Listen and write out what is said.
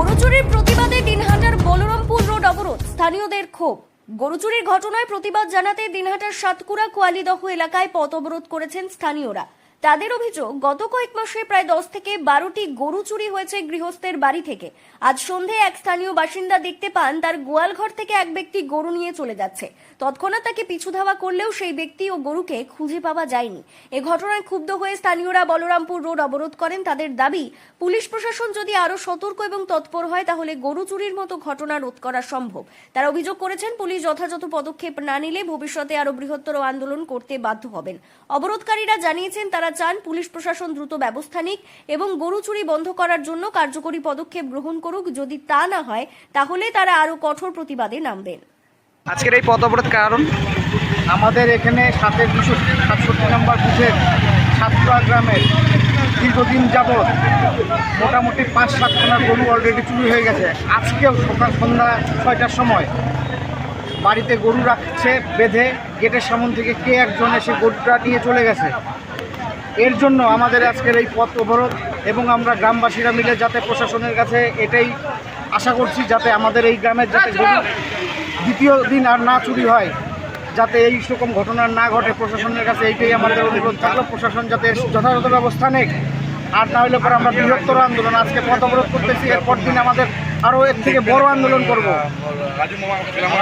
গরু চুরির প্রতিবাদে দিনহাটার বলরামপুর রোড অবরোধ। স্থানীয়দের ক্ষোভ। গরু চুরির ঘটনায় প্রতিবাদ জানাতে দিনহাটার সাতকুড়া কোয়ালিদহ এলাকায় পথ অবরোধ করেছেন স্থানীয়রা। তাদের অভিযোগ, গত কয়েক মাসে প্রায় দশ থেকে বারোটি গরু চুরি হয়েছে গৃহস্থের বাড়ি থেকে। আজ সন্ধে এক স্থানীয় বাসিন্দা দেখতে পান, তার গোয়াল ঘর থেকে এক ব্যক্তি গরু নিয়ে চলে যাচ্ছে। তৎক্ষণাৎ তাকে পিছু ধাওয়া করলেও সেই ব্যক্তি ও গরুকে খুঁজে পাওয়া যায়নি। এ ঘটনায় ক্ষুব্ধ হয়ে স্থানীয়রা বলরামপুর রোড অবরোধ করেন। তাদের দাবি, পুলিশ প্রশাসন যদি আরও সতর্ক এবং তৎপর হয়, তাহলে গরু চুরির মতো ঘটনা রোধ করা সম্ভব। তারা অভিযোগ করেছেন, পুলিশ যথাযথ পদক্ষেপ না নিলে ভবিষ্যতে আরও বৃহত্তর আন্দোলন করতে বাধ্য হবেন। অবরোধকারীরা জানিয়েছেন, তারা চান পুলিশ প্রশাসন দ্রুত ব্যবস্থা নিক এবং গরু চুরি বন্ধ করার জন্য কার্যকরী পদক্ষেপ গ্রহণ করুক। যদি তা না হয় তাহলে তারা আরও কঠোর প্রতিবাদে নামবেন। আজকের এই পথ অবরোধ কারণ? আমাদের এখানে সাতের দুশো সাতষট্টি নম্বর বুথের সাতটা গ্রামের দীর্ঘদিন যাবৎ মোটামুটি পাঁচ সাত সাতখানা গরু অলরেডি চুরি হয়ে গেছে। আজকেও সকাল সন্ধ্যা ছয়টার সময় বাড়িতে গরু রাখছে বেঁধে গেটের সামন থেকে কে একজন এসে গরুটা নিয়ে চলে গেছে? এর জন্য আমাদের আজকের এই পথ অবরোধ এবং আমরা গ্রামবাসীরা মিলে যাতে প্রশাসনের কাছে এটাই আশা করছি যাতে আমাদের এই গ্রামের যাতে দ্বিতীয় দিন আর না চুরি হয়, যাতে এই রকম ঘটনা না ঘটে, প্রশাসনের কাছে এইটাই আমাদের অনুরোধ থাকল। প্রশাসন যাতে যথাযথ ব্যবস্থা নেয় আর না হলে পরে আমরা বৃহত্তর আন্দোলন আজকে পথ অবরোধ করতেছি। এরপর দিন আমাদের আরও এর থেকে বড় আন্দোলন করব।